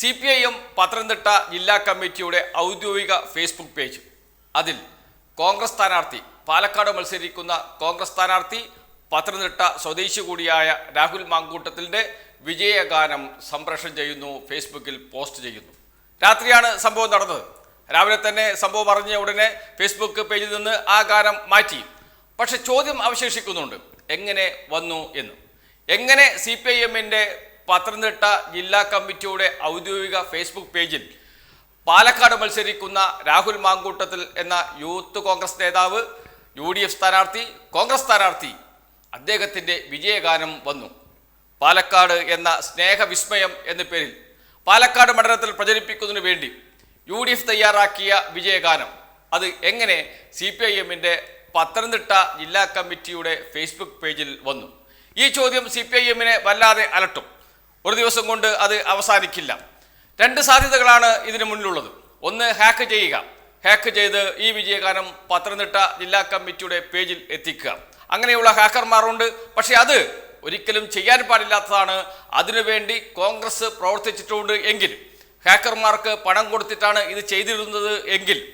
C P I M Pathanamthitta ജില്ലാ കമ്മിറ്റിയുടെ ഔദ്യോഗിക ഫേസ്ബുക്ക് പേജ്. അതിൽ കോൺഗ്രസ് സ്ഥാനാർത്ഥി പാലക്കാട് മത്സരിക്കുന്ന കോൺഗ്രസ് സ്ഥാനാർത്ഥി പത്തനംതിട്ട സ്വദേശി കൂടിയായ രാഹുൽ മാങ്കൂട്ടത്തിന്റെ വിജയഗാനം സംപ്രേഷണം ചെയ്യുന്നു ഫേസ്ബുക്കിൽ പോസ്റ്റ് ചെയ്യുന്നു. രാത്രിയാണ് സംഭവം നടന്നത്. രാവിലെ തന്നെ സംഭവം അറിഞ്ഞ ഉടനെ ഫേസ്ബുക്ക് പേജിൽ നിന്ന് ആ ഗാനം മാറ്റി. പക്ഷെ ചോദ്യം അവശേഷിക്കുന്നുണ്ട്. എങ്ങനെ വന്നു എന്ന്. എങ്ങനെ സി പി ഐ എമ്മിന്റെ പത്തനംതിട്ട ജില്ലാ കമ്മിറ്റിയുടെ ഔദ്യോഗിക ഫേസ്ബുക്ക് പേജിൽ പാലക്കാട് മത്സരിക്കുന്ന രാഹുൽ മാങ്കൂട്ടത്തിൽ എന്ന യൂത്ത് കോൺഗ്രസ് നേതാവ് യു ഡി എഫ് സ്ഥാനാർത്ഥി കോൺഗ്രസ് സ്ഥാനാർത്ഥി അദ്ദേഹത്തിന്റെ വിജയഗാനം വന്നു. പാലക്കാട് എന്ന സ്നേഹവിസ്മയം എന്ന പേരിൽ പാലക്കാട് മണ്ഡലത്തിൽ പ്രചരിപ്പിക്കുന്നതിന് വേണ്ടി യു ഡി എഫ് തയ്യാറാക്കിയ വിജയഗാനം. അത് എങ്ങനെ സി പി ഐ എമ്മിന്റെ പത്തനംതിട്ട ജില്ലാ കമ്മിറ്റിയുടെ ഫേസ്ബുക്ക് പേജിൽ വന്നു? ഈ ചോദ്യം സി പി ഐ എമ്മിനെ വല്ലാതെ അലട്ടും. ഒരു ദിവസം കൊണ്ട് അത് അവസാനിക്കില്ല. രണ്ട് സാധ്യതകളാണ് ഇതിനു മുന്നിലുള്ളത്. ഒന്ന് ഹാക്ക് ചെയ്യുക. ഹാക്ക് ചെയ്ത് ഈ വിജയഗാനം പത്തനംതിട്ട ജില്ലാ കമ്മിറ്റിയുടെ പേജിൽ എത്തിക്കുക. അങ്ങനെയുള്ള ഹാക്കർമാരുണ്ട് പക്ഷേ അത് ഒരിക്കലും ചെയ്യാൻ പാടില്ലാത്തതാണ്. അതിനുവേണ്ടി കോൺഗ്രസ് പ്രവർത്തിച്ചിട്ടുണ്ട് എങ്കിൽ ഹാക്കർമാർക്ക് പണം കൊടുത്തിട്ടാണ് ഇത് ചെയ്തിരുന്നത് എങ്കിൽ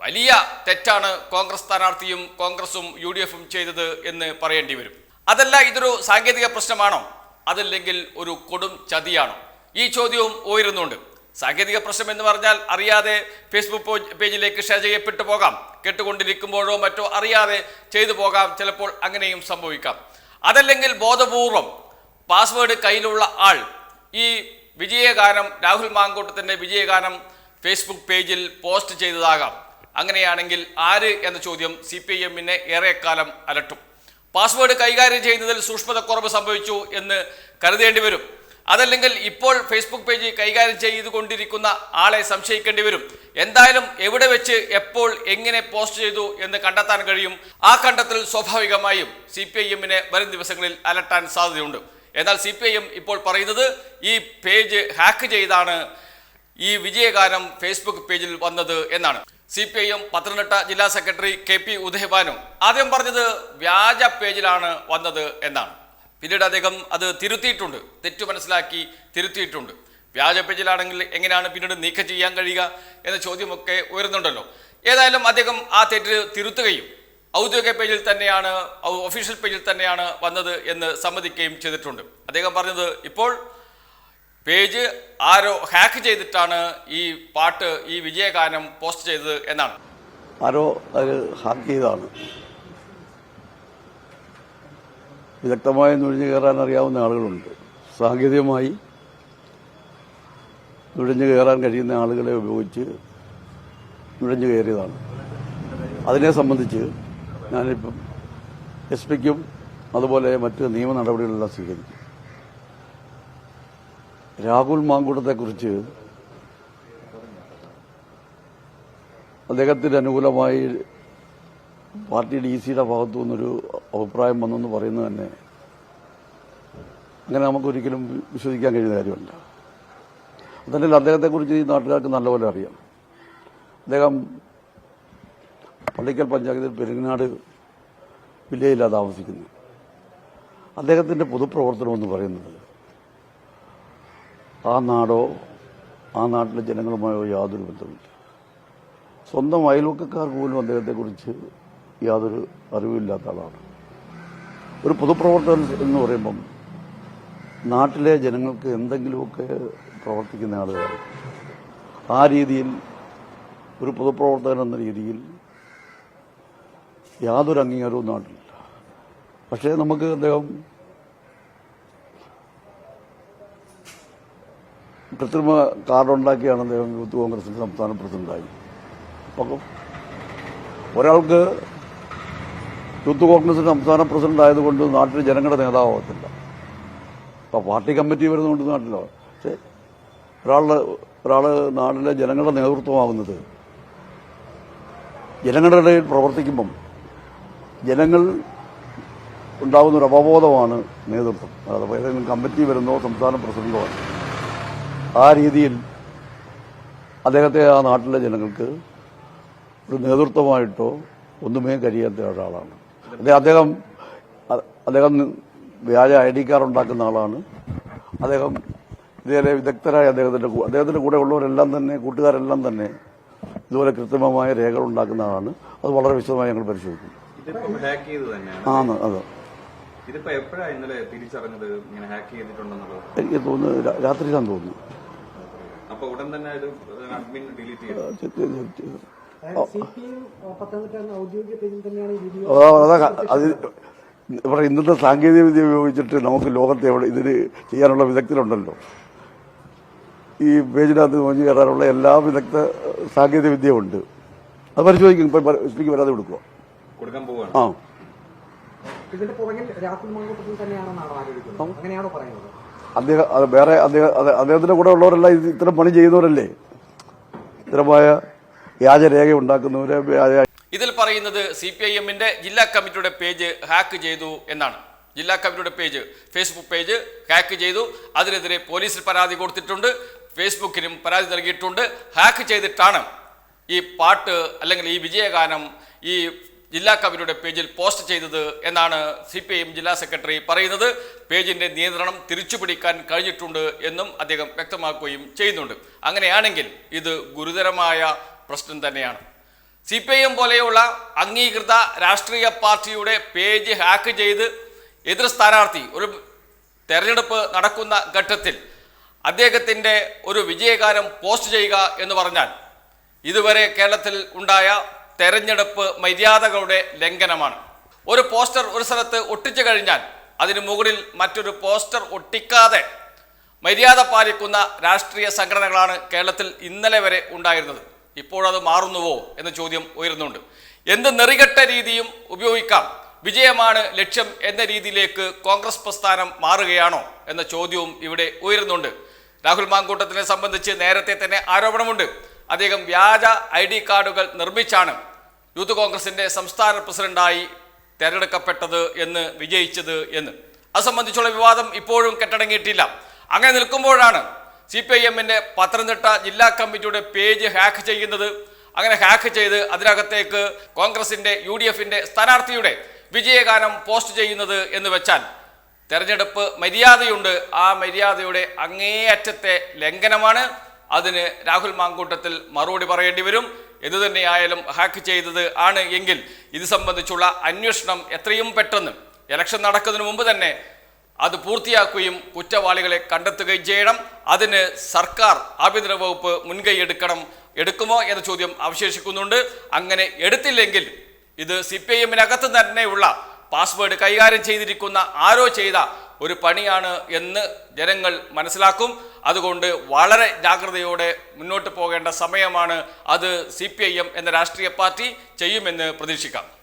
വലിയ തെറ്റാണ് കോൺഗ്രസ് സ്ഥാനാർത്ഥിയും കോൺഗ്രസും യു ഡി എഫും ചെയ്തത് എന്ന് പറയേണ്ടി വരും. അതല്ല ഇതൊരു സാങ്കേതിക പ്രശ്നമാണോ? അതല്ലെങ്കിൽ ഒരു കൊടും ചതിയാണോ? ഈ ചോദ്യവും ഉയരുന്നുണ്ട്. സാങ്കേതിക പ്രശ്നം എന്ന് പറഞ്ഞാൽ അറിയാതെ ഫേസ്ബുക്ക് പേജിലേക്ക് ഷെയർ ചെയ്യപ്പെട്ടു പോകാം. കേട്ടുകൊണ്ടിരിക്കുമ്പോഴോ മറ്റോ അറിയാതെ ചെയ്തു പോകാം. ചിലപ്പോൾ അങ്ങനെയും സംഭവിക്കാം. അതല്ലെങ്കിൽ ബോധപൂർവം പാസ്വേഡ് കയ്യിലുള്ള ആൾ ഈ വിജയഗാനം രാഹുൽ മാങ്കോട്ടത്തിന്റെ വിജയഗാനം ഫേസ്ബുക്ക് പേജിൽ പോസ്റ്റ് ചെയ്തതാകാം. അങ്ങനെയാണെങ്കിൽ ആര് എന്ന ചോദ്യം സി പി എമ്മിനെ ഏറെക്കാലം അലട്ടും. പാസ്വേഡ് കൈകാര്യം ചെയ്യുന്നതിൽ സൂക്ഷ്മതക്കുറവ് സംഭവിച്ചു എന്ന് കരുതേണ്ടി വരും. അതല്ലെങ്കിൽ ഇപ്പോൾ ഫേസ്ബുക്ക് പേജ് കൈകാര്യം ചെയ്തുകൊണ്ടിരിക്കുന്ന ആളെ സംശയിക്കേണ്ടി വരും. എന്തായാലും എവിടെ വെച്ച് എപ്പോൾ എങ്ങനെ പോസ്റ്റ് ചെയ്തു എന്ന് കണ്ടെത്താൻ കഴിയും. ആ കണ്ടെത്തൽ സ്വാഭാവികമായും സി പി ഐ എമ്മിനെ വരും ദിവസങ്ങളിൽ അലട്ടാൻ സാധ്യതയുണ്ട്. എന്നാൽ സി പി ഐ എം ഇപ്പോൾ പറയുന്നത് ഈ പേജ് ഹാക്ക് ചെയ്താണ് ഈ വിജയഗാനം ഫേസ്ബുക്ക് പേജിൽ വന്നത് എന്നാണ്. C P I M Pathanamthitta ജില്ലാ സെക്രട്ടറി കെ പി ഉദയഭാനു. ആദ്യം പറഞ്ഞത് വ്യാജ പേജിലാണ് വന്നത് എന്നാണ്. പിന്നീട് അദ്ദേഹം അത് തിരുത്തിയിട്ടുണ്ട്. തെറ്റു മനസ്സിലാക്കി തിരുത്തിയിട്ടുണ്ട്. വ്യാജ പേജിലാണെങ്കിൽ എങ്ങനെയാണ് പിന്നീട് നീക്കം ചെയ്യാൻ കഴിയുക എന്ന ചോദ്യമൊക്കെ ഉയരുന്നുണ്ടല്ലോ ഏതായാലും അദ്ദേഹം ആ തെറ്റ് തിരുത്തുകയും ഔദ്യോഗിക പേജിൽ തന്നെയാണ് ഒഫീഷ്യൽ പേജിൽ തന്നെയാണ് വന്നത് എന്ന് സമ്മതിക്കുകയും ചെയ്തിട്ടുണ്ട്. അദ്ദേഹം പറഞ്ഞത് ഇപ്പോൾ പേജ് ആരോ ഹാക്ക് ചെയ്തിട്ടാണ് ഈ പാട്ട് ഈ വിജയഗാനം പോസ്റ്റ് ചെയ്തത് എന്നാണ്. ആരോ അത് ഹാക്ക് ചെയ്താണ് വിദഗ്ധമായ നുഴഞ്ഞു കയറാൻ അറിയാവുന്ന ആളുകളുണ്ട്. സാങ്കേതികമായി നുഴഞ്ഞു കയറാൻ കഴിയുന്ന ആളുകളെ ഉപയോഗിച്ച് നുഴഞ്ഞു കയറിയതാണ്. അതിനെ സംബന്ധിച്ച് ഞാനിപ്പം എസ് പിക്കും അതുപോലെ മറ്റ് നിയമ നടപടികളെല്ലാം സ്വീകരിക്കും. രാഹുൽ കുറിച്ച് അദ്ദേഹത്തിന് അനുകൂലമായി പാർട്ടി ഡി സിയുടെ ഭാഗത്തു നിന്നൊരു അഭിപ്രായം വന്നെന്ന് പറയുന്നത് തന്നെ അങ്ങനെ നമുക്കൊരിക്കലും വിശ്വസിക്കാൻ കഴിയുന്ന കാര്യമല്ല. അതല്ലെങ്കിൽ അദ്ദേഹത്തെക്കുറിച്ച് ഈ നാട്ടുകാർക്ക് നല്ലപോലെ അറിയാം. അദ്ദേഹം പള്ളിക്കൽ പഞ്ചായത്തിൽ പെരുങ്ങനാട് വില്ലേജിലാണ് താമസിക്കുന്നത് അദ്ദേഹത്തിന്റെ പൊതുപ്രവർത്തനം എന്ന് പറയുന്നത് ആ നാടോ ആ നാട്ടിലെ ജനങ്ങളുമായോ യാതൊരു ബന്ധമില്ല സ്വന്തം അയൽവക്കക്കാർക്ക് പോലും അദ്ദേഹത്തെക്കുറിച്ച് യാതൊരു അറിവില്ലാത്ത ആളാണ്. ഒരു പൊതുപ്രവർത്തകൻ എന്ന് പറയുമ്പം നാട്ടിലെ ജനങ്ങൾക്ക് എന്തെങ്കിലുമൊക്കെ പ്രവർത്തിക്കുന്ന ആളുകളാണ് ആ രീതിയിൽ ഒരു പൊതുപ്രവർത്തകൻ എന്ന രീതിയിൽ യാതൊരു അംഗീകാരവും നാട്ടിലില്ല. പക്ഷേ നമുക്ക് അദ്ദേഹം കൃത്രിമ കാർഡുണ്ടാക്കിയാണ് അദ്ദേഹം യൂത്ത് കോൺഗ്രസിന്റെ സംസ്ഥാന പ്രസിഡന്റായി. അപ്പം ഒരാൾക്ക് യൂത്ത് കോൺഗ്രസിന്റെ സംസ്ഥാന പ്രസിഡന്റ് ആയതുകൊണ്ട് നാട്ടിൽ ജനങ്ങളുടെ നേതാവത്തില്ല അപ്പൊ പാർട്ടി കമ്മിറ്റി വരുന്നുണ്ട് നാട്ടിലോ പക്ഷേ ഒരാളുടെ ഒരാൾ നാട്ടിലെ ജനങ്ങളുടെ നേതൃത്വമാകുന്നത് ജനങ്ങളുടെ ഇടയിൽ പ്രവർത്തിക്കുമ്പം ജനങ്ങൾ ഉണ്ടാകുന്ന ഒരു അവബോധമാണ് നേതൃത്വം. അതായത് ഏതെങ്കിലും കമ്മിറ്റി വരുന്നോ സംസ്ഥാന പ്രസിഡന്റോ ആണ് ആ രീതിയിൽ അദ്ദേഹത്തെ ആ നാട്ടിലെ ജനങ്ങൾക്ക് ഒരു നേതൃത്വമായിട്ടോ ഒന്നുമേ കഴിയാത്ത ഒരാളാണ്. അദ്ദേഹം അദ്ദേഹം വ്യാജ ഐ ഡി കാർഡ് ഉണ്ടാക്കുന്ന ആളാണ്. അദ്ദേഹം ഇതേ വിദഗ്ധരായ അദ്ദേഹത്തിന്റെ അദ്ദേഹത്തിന്റെ അദ്ദേഹത്തിന്റെ കൂടെ ഉള്ളവരെല്ലാം തന്നെ കൂട്ടുകാരെല്ലാം തന്നെ ഇതുപോലെ കൃത്രിമമായ രേഖകൾ ഉണ്ടാക്കുന്ന ആളാണ്. അത് വളരെ വിശദമായി ഞങ്ങൾ പരിശോധിക്കും. ആണ് അത്. ഇതിപ്പോ എപ്പോഴാ ഇന്നലെ തിരിച്ചറിഞ്ഞത് ഇങ്ങനെ ഹാക്ക് ചെയ്തിട്ടുണ്ടെന്നുള്ളത്? എനിക്ക് തോന്നുന്നു രാ- രാത്രിയിലാന്ന് തോന്നുന്നു. അപ്പൊ ഉടൻ തന്നെ ഇത് അഡ്മിൻ ഡിലീറ്റ് ചെയ്തു. ചെക്ക് ചെയ്ത് ചെക്ക് ചെയ്ത്. സി പി എം പത്തനംതിട്ട എന്ന ഔദ്യോഗിക പേജിൽ തന്നെയാണ് ഈ വീഡിയോ അതാ അതാ ക- അത് ഇവിടെ ഇന്നത്തെ സാങ്കേതിക വിദ്യ ഉപയോഗിച്ചിട്ട് നമുക്ക് ലോകത്തെ എവിടെ ഇതിന് ചെയ്യാനുള്ള വിദഗ്ധരുണ്ടല്ലോ. ഈ പേജിനകത്ത് നോക്കി കയറാനുള്ള എല്ലാ വിദഗ്ധ സാങ്കേതിക വിദ്യയും ഉണ്ട്. അത് പരിശോധിക്കും ഇപ്പം സ്പീക്ക് വരാതെ കൊടുക്കുക കൊടുക്കാൻ പോവാണ്. ആ. ഇതിന്റെ പുറകിൽ രാഹുൽ മാങ്കോട്ടത്തിൽ തന്നെയാണെന്നാണോ ആലോചിക്കുന്നത് അങ്ങനെയാണോ പറയുന്നത്? അദ്ദേഹം വേറെ അദ്ദേഹം അദ്ദേഹത്തിന്റെ കൂടെ ഉള്ളവരല്ല ഇത്ര ഇത്തരം പണി ചെയ്യുന്നവരല്ലേ? ഇത്തരമായ വ്യാജരേഖ ഉണ്ടാക്കുന്നവരെ ഇതിൽ പറയുന്നത് സി പി ഐ എമ്മിന്റെ ജില്ലാ കമ്മിറ്റിയുടെ പേജ് ഹാക്ക് ചെയ്തു എന്നാണ്. ജില്ലാ കമ്മിറ്റിയുടെ പേജ് ഫേസ്ബുക്ക് പേജ് ഹാക്ക് ചെയ്തു. അതിനെതിരെ പോലീസിൽ പരാതി കൊടുത്തിട്ടുണ്ട്. ഫേസ്ബുക്കിനും പരാതി നൽകിയിട്ടുണ്ട്. ഹാക്ക് ചെയ്തിട്ടാണ് ഈ പാട്ട് അല്ലെങ്കിൽ ഈ വിജയഗാനം ഈ ജില്ലാ കമ്മിറ്റിയുടെ പേജിൽ പോസ്റ്റ് ചെയ്തത് എന്നാണ് സി പി ഐ എം ജില്ലാ സെക്രട്ടറി പറയുന്നത്. പേജിന്റെ നിയന്ത്രണം തിരിച്ചുപിടിക്കാൻ കഴിഞ്ഞിട്ടുണ്ട് എന്നും അദ്ദേഹം വ്യക്തമാക്കുകയും ചെയ്യുന്നുണ്ട്. അങ്ങനെയാണെങ്കിൽ ഇത് ഗുരുതരമായ പ്രശ്നം തന്നെയാണ്. സി പി ഐ എം പോലെയുള്ള അംഗീകൃത രാഷ്ട്രീയ പാർട്ടിയുടെ പേജ് ഹാക്ക് ചെയ്ത് എതിർ സ്ഥാനാർത്ഥി ഒരു തെരഞ്ഞെടുപ്പ് നടക്കുന്ന ഘട്ടത്തിൽ അദ്ദേഹത്തിന്റെ ഒരു വിജയകാരം പോസ്റ്റ് ചെയ്യുക എന്ന് പറഞ്ഞാൽ ഇതുവരെ കേരളത്തിൽ ഉണ്ടായ തെരഞ്ഞെടുപ്പ് മര്യാദകളുടെ ലംഘനമാണ്. ഒരു പോസ്റ്റർ ഒരു സ്ഥലത്ത് ഒട്ടിച്ചു കഴിഞ്ഞാൽ അതിനു മുകളിൽ മറ്റൊരു പോസ്റ്റർ ഒട്ടിക്കാതെ മര്യാദ പാലിക്കുന്ന രാഷ്ട്രീയ സംഘടനകളാണ് കേരളത്തിൽ ഇന്നലെ വരെ ഉണ്ടായിരുന്നത്. ഇപ്പോഴത് മാറുന്നുവോ എന്ന ചോദ്യം ഉയരുന്നുണ്ട്. എന്ത് നെറികെട്ട രീതിയും ഉപയോഗിക്കാം. വിജയമാണ് ലക്ഷ്യം എന്ന രീതിയിലേക്ക് കോൺഗ്രസ് പ്രസ്ഥാനം മാറുകയാണോ എന്ന ചോദ്യവും ഇവിടെ ഉയരുന്നുണ്ട്. രാഹുൽ മാങ്കൂട്ടത്തിനെ സംബന്ധിച്ച് നേരത്തെ തന്നെ ആരോപണമുണ്ട്. അദ്ദേഹം വ്യാജ ഐ ഡി കാർഡുകൾ നിർമ്മിച്ചാണ് യൂത്ത് കോൺഗ്രസിന്റെ സംസ്ഥാന പ്രസിഡന്റായി തെരഞ്ഞെടുക്കപ്പെട്ടത് എന്ന് വിജയിച്ചത് എന്ന്. അത് സംബന്ധിച്ചുള്ള വിവാദം ഇപ്പോഴും കെട്ടടങ്ങിയിട്ടില്ല. അങ്ങനെ നിൽക്കുമ്പോഴാണ് സി പി ഐ എമ്മിന്റെ പത്തനംതിട്ട ജില്ലാ കമ്മിറ്റിയുടെ പേജ് ഹാക്ക് ചെയ്യുന്നത്. അങ്ങനെ ഹാക്ക് ചെയ്ത് അതിനകത്തേക്ക് കോൺഗ്രസിന്റെ യു ഡി എഫിന്റെ സ്ഥാനാർത്ഥിയുടെ വിജയഗാനം പോസ്റ്റ് ചെയ്യുന്നത് എന്ന് വെച്ചാൽ തെരഞ്ഞെടുപ്പ് മര്യാദയുണ്ട്. ആ മര്യാദയുടെ അങ്ങേയറ്റത്തെ ലംഘനമാണ് അതിന് രാഹുൽ മാങ്കൂട്ടത്തിൽ മറുപടി പറയേണ്ടി വരും. എന്തുതന്നെയായാലും ഹാക്ക് ചെയ്തത് ആണ് എങ്കിൽ ഇത് സംബന്ധിച്ചുള്ള അന്വേഷണം എത്രയും പെട്ടെന്ന് ഇലക്ഷൻ നടക്കുന്നതിന് മുമ്പ് തന്നെ അത് പൂർത്തിയാക്കുകയും കുറ്റവാളികളെ കണ്ടെത്തുകയും ചെയ്യണം. അതിന് സർക്കാർ ആഭ്യന്തര വകുപ്പ് മുൻകൈ എടുക്കണം. എടുക്കുമോ എന്ന ചോദ്യം അവശേഷിക്കുന്നുണ്ട്. അങ്ങനെ എടുത്തില്ലെങ്കിൽ ഇത് സി പി ഐ എമ്മിനകത്ത് തന്നെയുള്ള പാസ്വേഡ് കൈകാര്യം ചെയ്തിരിക്കുന്ന ആരോ ചെയ്ത ഒരു പണിയാണ് എന്ന് ജനങ്ങൾ മനസ്സിലാക്കും. അതുകൊണ്ട് വളരെ ജാഗ്രതയോടെ മുന്നോട്ട് പോകേണ്ട സമയമാണ് അത് സി എന്ന രാഷ്ട്രീയ പാർട്ടി ചെയ്യുമെന്ന് പ്രതീക്ഷിക്കാം.